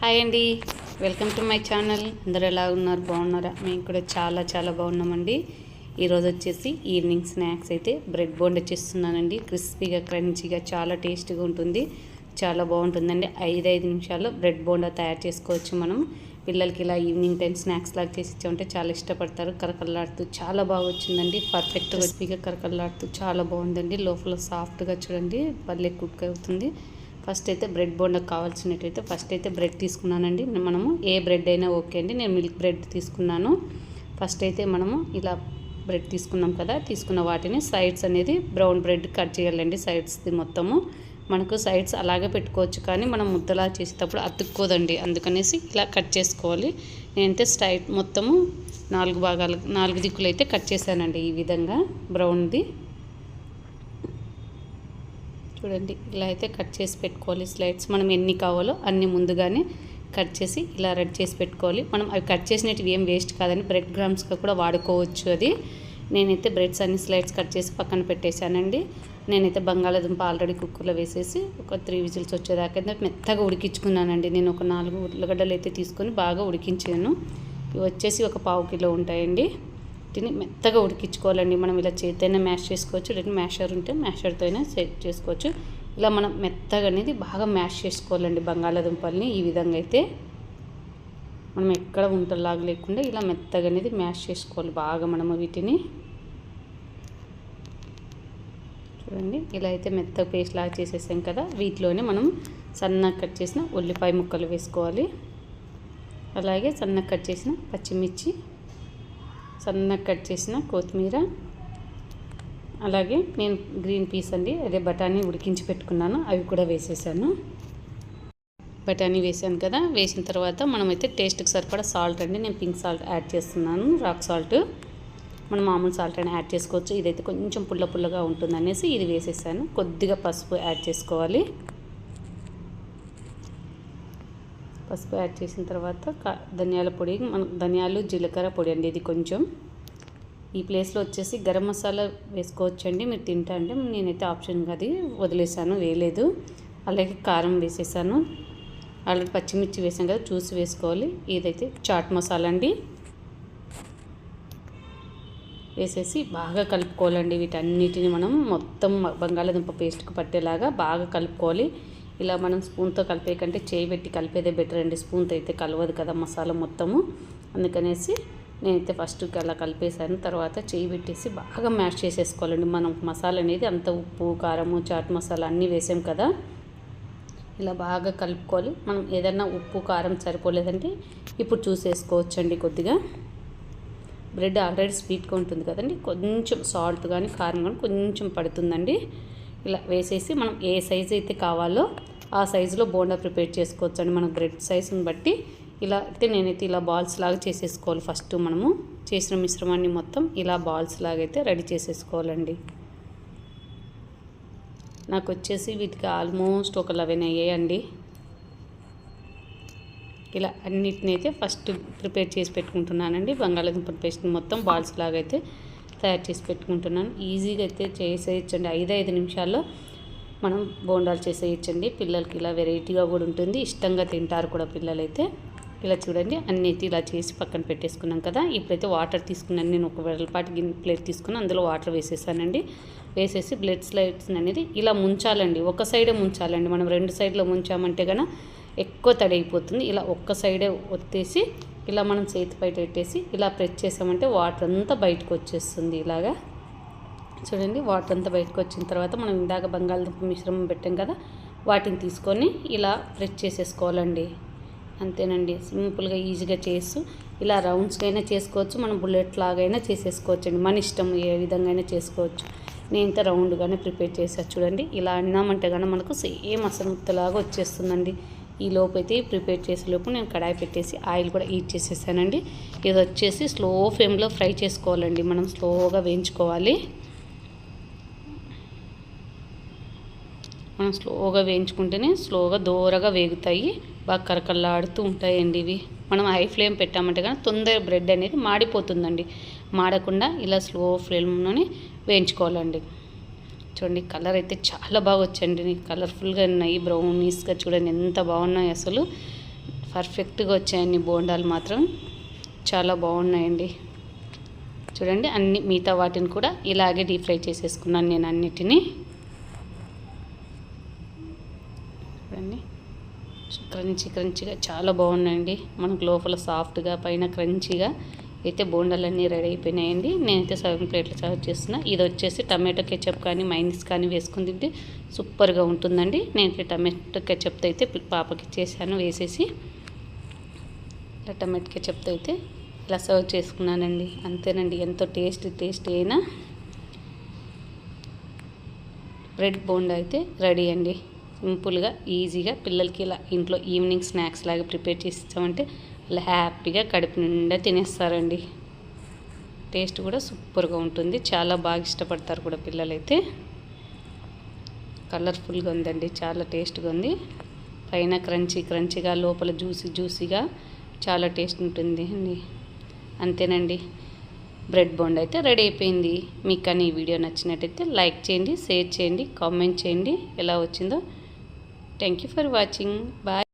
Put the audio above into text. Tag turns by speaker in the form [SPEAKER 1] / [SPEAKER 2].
[SPEAKER 1] Hi అండి. Welcome to my channel. అందరూ ఎలా ఉన్నారు? బాగున్నారా? మేము కూడా చాలా చాలా బాగున్నామండి. ఈరోజు వచ్చేసి ఈవినింగ్ స్నాక్స్ అయితే బ్రెడ్ బోండా చేస్తున్నానండి క్రిస్పీగా క్రంచీగా చాలా టేస్ట్గా ఉంటుంది. చాలా బాగుంటుందండి. ఐదు ఐదు నిమిషాల్లో బ్రెడ్ బోండా తయారు చేసుకోవచ్చు మనం. పిల్లలకి ఇలా ఈవినింగ్ టైం స్నాక్స్ లాగా చేసి ఇచ్చామంటే చాలా ఇష్టపడతారు. కరకల్లాడుతూ చాలా బాగా వచ్చిందండి. పర్ఫెక్ట్ క్రిస్పీగా కరకల్లాడుతూ చాలా బాగుందండి. లోపల సాఫ్ట్గా చూడండి. పల్లె కుక్ అవుతుంది. ఫస్ట్ అయితే బ్రెడ్ బోండా కావాల్సినట్టయితే ఫస్ట్ అయితే బ్రెడ్ తీసుకున్నానండి. మనము ఏ బ్రెడ్ అయినా ఓకే అండి. నేను మిల్క్ బ్రెడ్ తీసుకున్నాను. ఫస్ట్ అయితే మనము ఇలా బ్రెడ్ తీసుకున్నాం కదా తీసుకున్న వాటిని సైడ్స్ అనేది బ్రౌన్ బ్రెడ్ కట్ చేయాలండి సైడ్స్ది మొత్తము. మనకు సైడ్స్ అలాగే పెట్టుకోవచ్చు కానీ మనం ముద్దలా చేసేటప్పుడు అతుక్కోదండి. అందుకనేసి ఇలా కట్ చేసుకోవాలి. నేనైతే స్ట్రైట్ మొత్తము నాలుగు భాగాలు నాలుగు దిక్కులు అయితే కట్ చేశానండి ఈ విధంగా బ్రౌన్ది. చూడండి ఇలా అయితే కట్ చేసి పెట్టుకోవాలి స్లైడ్స్. మనం ఎన్ని కావాలో అన్ని ముందుగానే కట్ చేసి ఇలా రెడీ చేసి పెట్టుకోవాలి. మనం అవి కట్ చేసినవి ఏం వేస్ట్ కాదని బ్రెడ్ గ్రామ్స్గా కూడా వాడుకోవచ్చు అది. నేనైతే బ్రెడ్స్ అన్ని స్లైడ్స్ కట్ చేసి పక్కన పెట్టేశానండి. నేనైతే బంగాళాదుంప ఆల్రెడీ కుక్కర్లో వేసేసి ఒక త్రీ విజిల్స్ వచ్చేదాకా మెత్తగా ఉడికించుకున్నానండి. నేను ఒక నాలుగు ఉల్లగడ్డలు అయితే తీసుకొని బాగా ఉడికించాను. ఇవి వచ్చేసి ఒక పావు కిలో ఉంటాయండి. వీటిని మెత్తగా ఉడికించుకోవాలండి. మనం ఇలా చేతైనా మ్యాష్ చేసుకోవచ్చు లేదా మ్యాషర్ ఉంటే మ్యాషర్తో అయినా సెట్ చేసుకోవచ్చు. ఇలా మనం మెత్తగా అనేది బాగా మ్యాష్ చేసుకోవాలండి బంగాళాదుంపల్ని ఈ విధంగా అయితే. మనం ఎక్కడ ఉంటలాగా లేకుండా ఇలా మెత్తగా అనేది మ్యాష్ చేసుకోవాలి బాగా మనము వీటిని. చూడండి ఇలా అయితే మెత్తగా పేస్ట్ లాగా చేసేసాం కదా. వీటిలోనే మనం సన్నగా కట్ చేసిన ఉల్లిపాయ ముక్కలు వేసుకోవాలి. అలాగే సన్నగా కట్ చేసిన పచ్చిమిర్చి సన్నగా కట్ చేసిన కొత్తిమీర. అలాగే నేను గ్రీన్ పీస్ అండి అదే బఠానీ ఉడికించి పెట్టుకున్నాను అవి కూడా వేసేసాను. బఠానీ వేసాను కదా వేసిన తర్వాత మనమైతే టేస్ట్కి సరిపడా సాల్ట్ అండి నేను పింక్ సాల్ట్ యాడ్ చేస్తున్నాను రాక్ సాల్ట్. మనం మామూలు సాల్ట్ అని యాడ్ చేసుకోవచ్చు ఇదైతే కొంచెం పుల్ల పుల్లగా ఉంటుందనేసి ఇది వేసేసాను. కొద్దిగా పసుపు యాడ్ చేసుకోవాలి. పసుపు యాడ్ చేసిన తర్వాత ధనియాల పొడి మన ధనియాలు జీలకర్ర పొడి అండి ఇది కొంచెం. ఈ ప్లేస్లో వచ్చేసి గరం మసాలా వేసుకోవచ్చండి మీరు తింటా అంటే నేనైతే ఆప్షన్గా అది వదిలేసాను వేయలేదు. అలాగే కారం వేసేసాను. ఆల్రెడీ పచ్చిమిర్చి వేసాను కదా చూసి వేసుకోవాలి. ఇదైతే చాట్ మసాలా అండి. వేసేసి బాగా కలుపుకోవాలండి వీటన్నిటిని మనం మొత్తం బంగాళాదుంప పేస్ట్కి పట్టేలాగా బాగా కలుపుకోవాలి. ఇలా మనం స్పూన్తో కలిపే కంటే చేయి పెట్టి కలిపేదే బెటర్ అండి స్పూన్తో అయితే కలవదు కదా మసాలా మొత్తము. అందుకనేసి నేనైతే ఫస్ట్ అలా కలిపేసాను తర్వాత చేయి పెట్టేసి బాగా మ్యాష్ చేసేసుకోవాలండి. మనం మసాలా అనేది అంత ఉప్పు కారము చాట్ మసాలా అన్నీ వేసాం కదా. ఇలా బాగా కలుపుకోవాలి. మనం ఏదైనా ఉప్పు కారం సరిపోలేదంటే ఇప్పుడు చూసేసుకోవచ్చండి కొద్దిగా. బ్రెడ్ ఆల్రెడీ స్వీట్గా ఉంటుంది కదండి. కొంచెం సాల్ట్ కానీ కారం కానీ కొంచెం పడుతుందండి. ఇలా వేసేసి మనం ఏ సైజు అయితే కావాలో ఆ సైజులో బోండా ప్రిపేర్ చేసుకోవచ్చు అండి మన బ్రెడ్ సైజుని బట్టి ఇలా అయితే నేనైతే ఇలా బాల్స్ లాగా చేసేసుకోవాలి. ఫస్ట్ మనము చేసిన మిశ్రమాన్ని మొత్తం ఇలా బాల్స్ లాగా అయితే రెడీ చేసేసుకోవాలండి. నాకు వచ్చేసి వీటికి ఆల్మోస్ట్ ఒక లెవెన్ అయ్యాయండి. ఇలా అన్నిటిని అయితే ఫస్ట్ ప్రిపేర్ చేసి పెట్టుకుంటున్నానండి. బంగాళాదుంప పేస్ట్ మొత్తం బాల్స్ లాగా అయితే తయారు చేసి పెట్టుకుంటున్నాను. ఈజీగా అయితే చేసేయచ్చండి. ఐదు ఐదు నిమిషాల్లో మనం బోండాలు చేసేయచ్చండి. పిల్లలకి ఇలా వెరైటీగా కూడా ఉంటుంది. ఇష్టంగా తింటారు కూడా పిల్లలైతే. ఇలా చూడండి. అన్ని అయితే ఇలా చేసి పక్కన పెట్టేసుకున్నాం కదా. ఇప్పుడైతే వాటర్ తీసుకున్నాను. నేను ఒక వెడల్పాటి గిన్నె ప్లేట్ తీసుకుని అందులో వాటర్ వేసేసానండి. వేసేసి బ్లడ్ స్లైడ్స్ అనేది ఇలా ముంచాలండి. ఒక సైడే ముంచాలండి. మనం రెండు సైడ్లో ముంచామంటే కనుక ఎక్కువ తడి అయిపోతుంది. ఇలా ఒక్క సైడే ఒత్తేసి ఇలా మనం చేతి బయట పెట్టేసి ఇలా ప్రెస్ చేసామంటే వాటర్ అంతా బయటకు వచ్చేస్తుంది ఇలాగా. చూడండి వాటర్ అంతా బయటకు వచ్చిన తర్వాత మనం ఇందాక బంగాళదుంప మిశ్రమం పెట్టాం కదా వాటిని తీసుకొని ఇలా ప్రెస్ చేసేసుకోవాలండి. అంతేనండి సింపుల్గా ఈజీగా చేస్తూ ఇలా రౌండ్స్గా అయినా చేసుకోవచ్చు మనం బుల్లెట్ లాగైనా చేసేసుకోవచ్చు అండి మన ఇష్టం ఏ విధంగా అయినా చేసుకోవచ్చు. నేను ఇంత రౌండ్గానే ప్రిపేర్ చేసా చూడండి. ఇలా అన్నామంటే కానీ మనకు సేమ్ అసలు ముత్తలాగా వచ్చేస్తుందండి. ఈ లోపు అయితే ప్రిపేర్ చేసే లోపు నేను కడాయి పెట్టేసి ఆయిల్ కూడా హీట్ చేసేసానండి. ఇది వచ్చేసి స్లో ఫ్లేమ్లో ఫ్రై చేసుకోవాలండి. మనం స్లోగా వేయించుకోవాలి. మనం స్లోగా వేయించుకుంటేనే స్లోగా దూరగా వేగుతాయి. బాగా కరకల్లాడుతూ ఉంటాయండి ఇవి. మనం హై ఫ్లేమ్ పెట్టామంటే కానీ తొందర బ్రెడ్ అనేది మాడిపోతుందండి. మాడకుండా ఇలా స్లో ఫ్లేమ్లోనే వేయించుకోవాలండి. చూడండి కలర్ అయితే చాలా బాగా వచ్చండి కలర్ఫుల్గా ఉన్నాయి బ్రౌనీస్గా చూడండి ఎంత బాగున్నాయి అసలు. పర్ఫెక్ట్గా వచ్చాయండి బోండాలు మాత్రం. చాలా బాగున్నాయండి. చూడండి అన్ని మిగతా వాటిని కూడా ఇలాగే డీప్ ఫ్రై చేసేసుకున్నాను నేను అన్నిటినీ. చూడండి క్రంచి క్రంచిగా చాలా బాగున్నాయండి. మనకు లోపల సాఫ్ట్గా పైన క్రంచిగా అయితే బోండాలన్నీ రెడీ అయిపోయినాయండి. నేనైతే సగం ప్లేట్లు సర్వ్ చేస్తున్నా. ఇది వచ్చేసి టమాటో కెచప్ కానీ మైనస్ కానీ వేసుకుని తింటే సూపర్గా ఉంటుందండి. నేను టమాటో కెచప్తో అయితే పాపకి చేశాను వేసేసి. ఇలా టమాటో కెచప్తో అయితే ఇలా సర్వ్ చేసుకున్నానండి. అంతేనండి. ఎంతో టేస్ట్ టేస్ట్ అయినా బ్రెడ్ బోండా అయితే రెడీ అండి. సింపుల్గా ఈజీగా పిల్లలకి ఇలా ఇంట్లో ఈవినింగ్ స్నాక్స్ లాగా ప్రిపేర్ చేసి ఇచ్చామంటే ఇలా హ్యాపీగా కడుపు నిండా తినేస్తారండి. టేస్ట్ కూడా సూపర్గా ఉంటుంది. చాలా బాగా ఇష్టపడతారు కూడా పిల్లలైతే. కలర్ఫుల్గా ఉందండి. చాలా టేస్ట్గా ఉంది. పైన క్రంచీ క్రంచీగా లోపల జ్యూసీ జ్యూసీగా చాలా టేస్ట్ ఉంటుంది అండి. అంతేనండి. బ్రెడ్ బోండ్ అయితే రెడీ అయిపోయింది. మీకు కానీ ఈ వీడియో నచ్చినట్టయితే లైక్ చేయండి షేర్ చేయండి కామెంట్ చేయండి. ఎలా వచ్చిందో. Thank you for watching. Bye.